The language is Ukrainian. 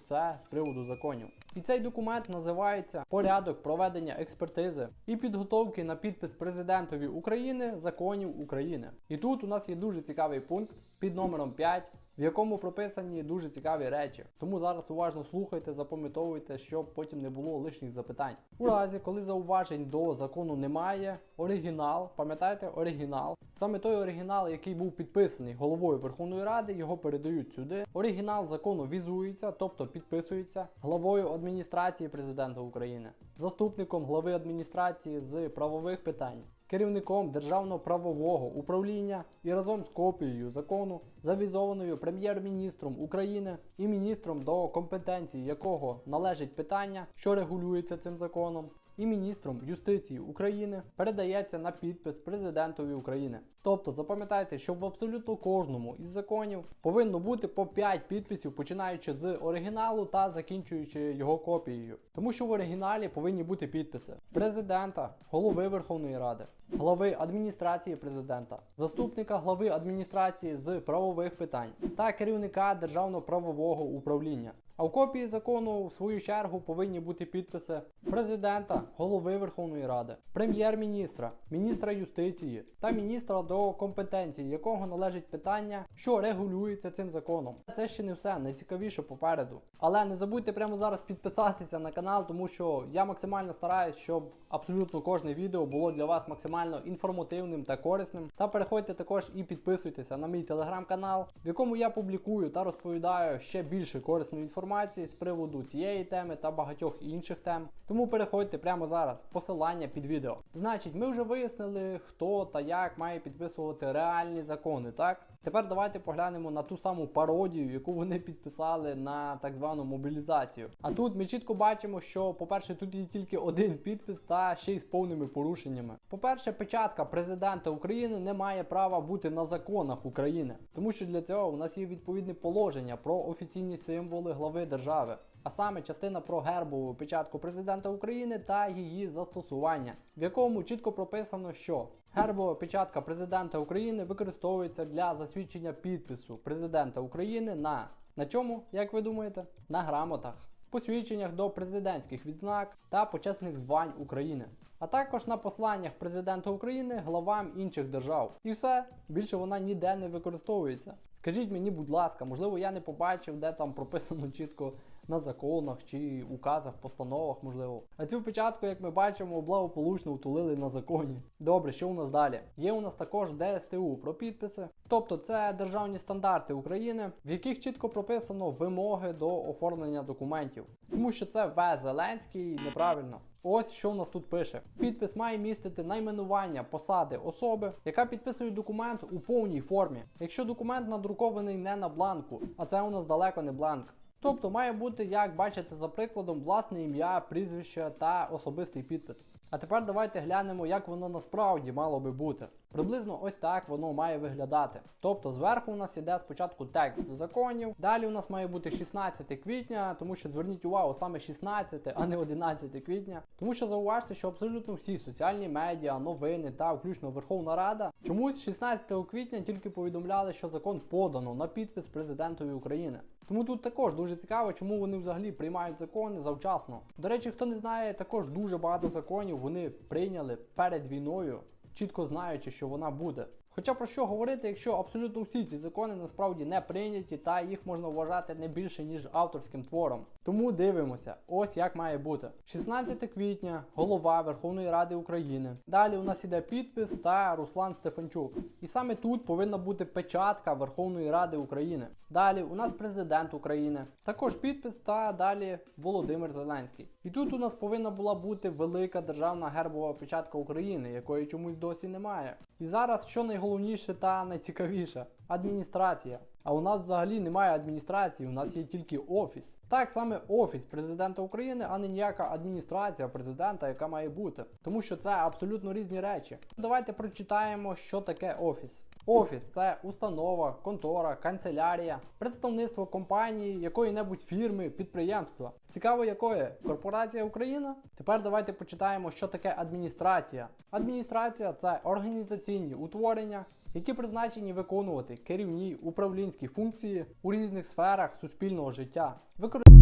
все з приводу законів. І цей документ називається Порядок проведення експертизи і підготовки на підпис президентові України законів України. І тут у нас є дуже цікавий пункт під номером 5, в якому прописані дуже цікаві речі. Тому зараз уважно слухайте, запам'ятовуйте, щоб потім не було лишніх запитань. У разі, коли зауважень до закону немає, оригінал, пам'ятаєте, оригінал. Саме той оригінал, який був підписаний головою Верховної Ради, його передають сюди. Оригінал закону візується, тобто підписується главою адміністрації президента України, заступником глави адміністрації з правових питань. Керівником державно-правового управління і разом з копією закону, завізованою прем'єр-міністром України і міністром, до компетенції якого належить питання, що регулюється цим законом, і міністром юстиції України передається на підпис президентові України. Тобто запам'ятайте, що в абсолютно кожному із законів повинно бути по 5 підписів, починаючи з оригіналу та закінчуючи його копією. Тому що в оригіналі повинні бути підписи президента, голови Верховної Ради, глави адміністрації президента, заступника глави адміністрації з правових питань та керівника державно-правового управління. А в копії закону, в свою чергу, повинні бути підписи президента, голови Верховної Ради, прем'єр-міністра, міністра юстиції та міністра до компетенції, якого належить питання, що регулюється цим законом. Це ще не все, найцікавіше попереду. Але не забудьте прямо зараз підписатися на канал, тому що я максимально стараюсь, щоб абсолютно кожне відео було для вас максимально інформативним та корисним. Та переходьте також і підписуйтеся на мій телеграм-канал, в якому я публікую та розповідаю ще більше корисної інформації з приводу цієї теми та багатьох інших тем. Тому переходьте прямо зараз. Посилання під відео. Значить, ми вже вияснили, хто та як має підписувати реальні закони, так? Тепер давайте поглянемо на ту саму пародію, яку вони підписали на так звану мобілізацію. А тут ми чітко бачимо, що, по-перше, тут є тільки один підпис та ще й з повними порушеннями. По-перше, печатка президента України не має права бути на законах України, тому що для цього у нас є відповідне положення про офіційні символи глави держави. А саме частина про гербову печатку президента України та її застосування, в якому чітко прописано, що гербова печатка президента України використовується для засвідчення підпису президента України на на чому, як ви думаєте, на грамотах, посвідченнях до президентських відзнак та почесних звань України, а також на посланнях президента України главам інших держав. І все більше вона ніде не використовується. Скажіть мені, будь ласка, можливо, я не побачив, де там прописано чітко на законах чи указах, постановах, можливо. А цю печатку, як ми бачимо, благополучно утулили на законі. Добре, що у нас далі? Є у нас також ДСТУ про підписи, тобто це державні стандарти України, в яких чітко прописано вимоги до оформлення документів, тому що це В. Зеленський неправильно. Ось що у нас тут пише: підпис має містити найменування посади особи, яка підписує документ у повній формі. Якщо документ надрукований не на бланку, а це у нас далеко не бланк. Тобто має бути, як бачите, за прикладом, власне ім'я, прізвище та особистий підпис. А тепер давайте глянемо, як воно насправді мало би бути. Приблизно ось так воно має виглядати. Тобто зверху у нас іде спочатку текст законів, далі у нас має бути 16 квітня, тому що зверніть увагу, саме 16, а не 11 квітня. Тому що зауважте, що абсолютно всі соціальні медіа, новини та включно Верховна Рада чомусь 16 квітня тільки повідомляли, що закон подано на підпис президентові України. Тому тут також дуже цікаво, чому вони взагалі приймають закони завчасно. До речі, хто не знає, також дуже багато законів вони прийняли перед війною, чітко знаючи, що вона буде. Хоча про що говорити, якщо абсолютно всі ці закони насправді не прийняті, та їх можна вважати не більше ніж авторським твором. Тому дивимося, ось як має бути. 16 квітня, голова Верховної Ради України. Далі у нас іде підпис та Руслан Стефанчук. І саме тут повинна бути печатка Верховної Ради України. Далі у нас президент України, також підпис та далі Володимир Зеленський. І тут у нас повинна була бути велика державна гербова печатка України, якої чомусь досі немає. І зараз що найголовніше та найцікавіше адміністрація. А у нас взагалі немає адміністрації, у нас є тільки офіс. Так саме офіс президента України, а не ніяка адміністрація президента, яка має бути. Тому що це абсолютно різні речі. Давайте прочитаємо, що таке офіс. Офіс це установа, контора, канцелярія, представництво компанії, якої-небудь фірми, підприємства. Цікаво, якої корпорація Україна? Тепер давайте почитаємо, що таке адміністрація. Адміністрація це організаційні утворення, які призначені виконувати керівні управлінські функції у різних сферах суспільного життя. Викор...